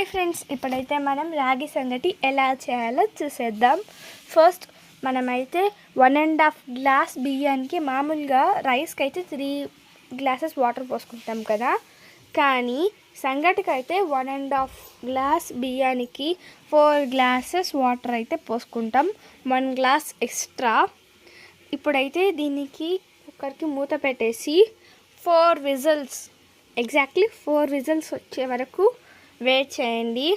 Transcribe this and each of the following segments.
Hi friends ఇప్పుడైతే మనం రాగి సంగటి ఎలా చేయాలో చూసేద్దాం. ఫస్ట్ మనమైతే వన్ అండ్ హాఫ్ గ్లాస్ బియ్యానికి మామూలుగా రైస్కి అయితే త్రీ గ్లాసెస్ వాటర్ పోసుకుంటాం కదా. కానీ సంగటికి అయితే వన్ అండ్ హాఫ్ గ్లాస్ బియ్యానికి ఫోర్ గ్లాసెస్ వాటర్ అయితే పోసుకుంటాం. వన్ గ్లాస్ ఎక్స్ట్రా ఇప్పుడైతే దీనికి కుక్కర్కి మూత పెట్టేసి four whistles exactly four whistles వచ్చే వరకు వెయిట్ చేయండి.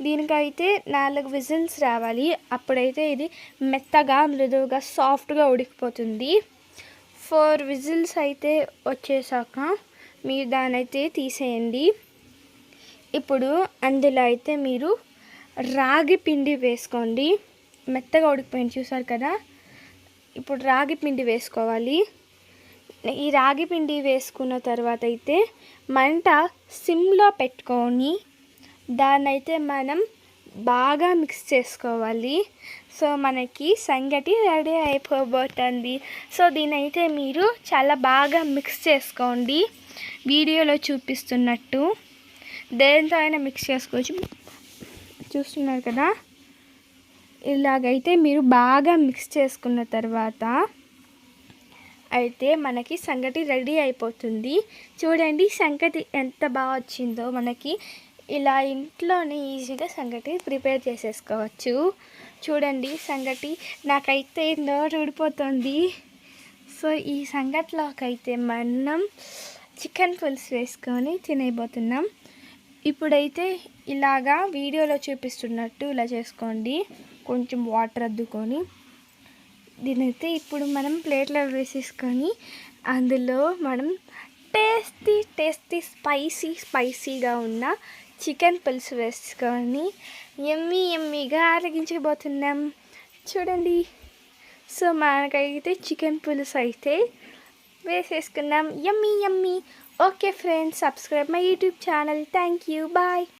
దీనికైతే నాలుగు విజిల్స్ రావాలి. అప్పుడైతే ఇది మెత్తగా మృదువుగా సాఫ్ట్గా ఉడికిపోతుంది. ఫోర్ విజిల్స్ అయితే వచ్చేసాక మీరు దానైతే అయితే తీసేయండి. ఇప్పుడు అందులో అయితే మీరు రాగి పిండి వేసుకోండి. మెత్తగా ఉడికిపోయింది చూసారు కదా? ఇప్పుడు రాగి పిండి వేసుకోవాలి. ఈ రాగి పిండి వేసుకున్న తర్వాత అయితే మంట సిమ్లో పెట్టుకొని దాన్నైతే మనం బాగా మిక్స్ చేసుకోవాలి. సో మనకి సంగటి రెడీ అయిపోబోతుంది. సో దీనైతే మీరు చాలా బాగా మిక్స్ చేసుకోండి. వీడియోలో చూపిస్తున్నట్టు దేంతో అయినా మిక్స్ చేసుకోవచ్చు. చూస్తున్నారు కదా? ఇలాగైతే మీరు బాగా మిక్స్ చేసుకున్న తర్వాత అయితే మనకి సంగటి రెడీ అయిపోతుంది. చూడండి సంగటి ఎంత బాగా వచ్చిందో మనకి. ఇలా ఇంట్లోనే ఈజీగా సంగటి ప్రిపేర్ చేసేసుకోవచ్చు. చూడండి సంగటి నాకైతే నోరు ఊడిపోతుంది సో ఈ సంగటిలోకైతే మనం చికెన్ పులుసు వేసుకొని తినేయబోతున్నాం. ఇప్పుడైతే ఇలాగా వీడియోలో చూపిస్తున్నట్టు ఇలా చేసుకోండి. కొంచెం వాటర్ అద్దుకొని. దీనైతే ఇప్పుడు మనం ప్లేట్లో వేసేసుకొని అందులో మనం టేస్టీ టేస్టీ స్పైసీ స్పైసీగా ఉన్న చికెన్ పులుసు వేసుకొని ఎమ్మి ఎమ్మిగా ఆరగించబోతున్నాం చూడండి. సో మనకైతే చికెన్ పులుసు అయితే వేసేసుకున్నాం. Yummy yummy. Okay friends. Subscribe my YouTube channel. Thank you. Bye.